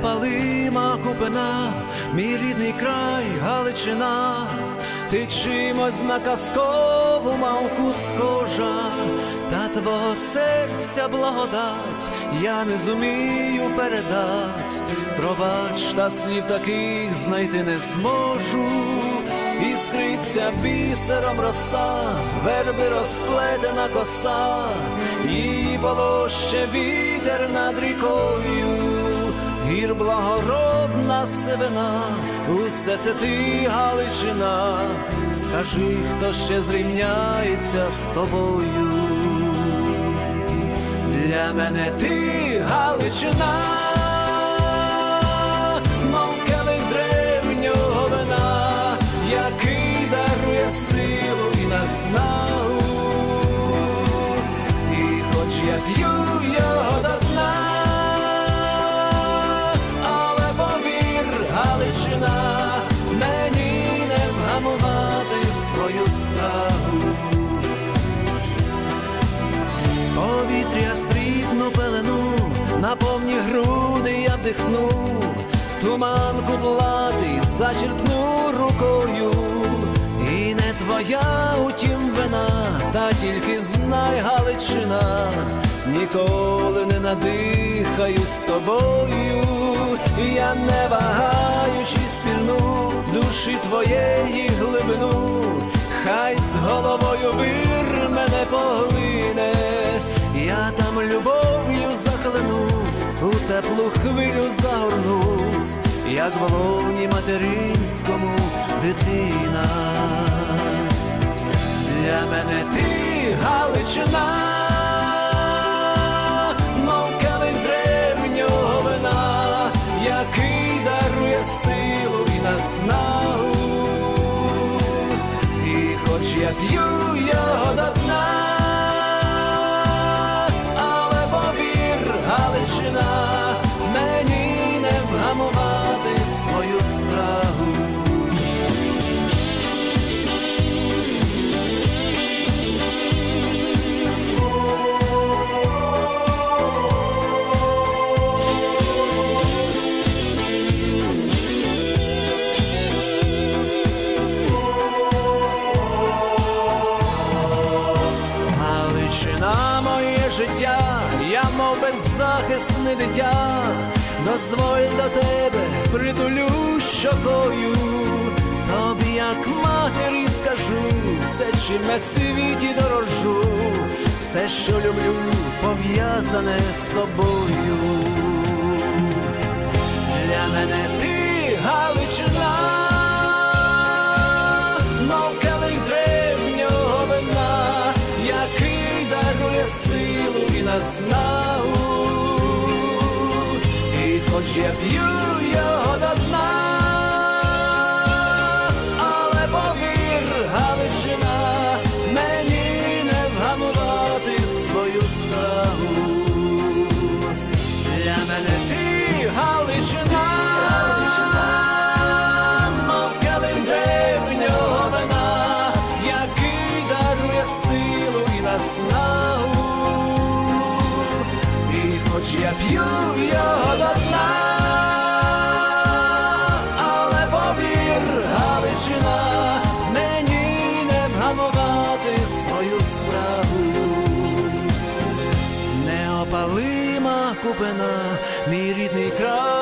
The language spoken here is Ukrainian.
неопалима купина, мій рідний край Галичина, ти чимось на казкову мавку схожа, та твого серця благодать я не зумію передать, пробач, та слів таких знайти не зможу. Іскриться бісером роса, верби розплетена коса, і полоще вітер над рікою, гір благородна сивина, усе це ти, Галичина, скажи, хто ще зрівняється з тобою. Для мене ти Галичина, спрагу. Повітря срібну пелену, на повні груди я вдихну, туман кудлатий зачерпну рукою, і не твоя, утім вина, та тільки знай Галичина, ніколи не надихаюсь тобою, я не вагаючи спільну душі твоєї глибину, з головою вир мене поглине, я там любов'ю захлинусь, у теплу хвилю загорнусь, як в лоні материнському дитина. Для мене ти Галичина, хоч я п'ю життя, я мов беззахисне дитя, дозволь до тебе притулю щокою, тобі, як матері, скажу, все, чим на світі дорожу, все, що люблю, пов'язане з тобою. Для мене силу і наснагу. І хоч я п'ю його до п'ю його до дна, але повір, Галичина, мені не вгамувати свою справу неопалима купина, мій рідний край.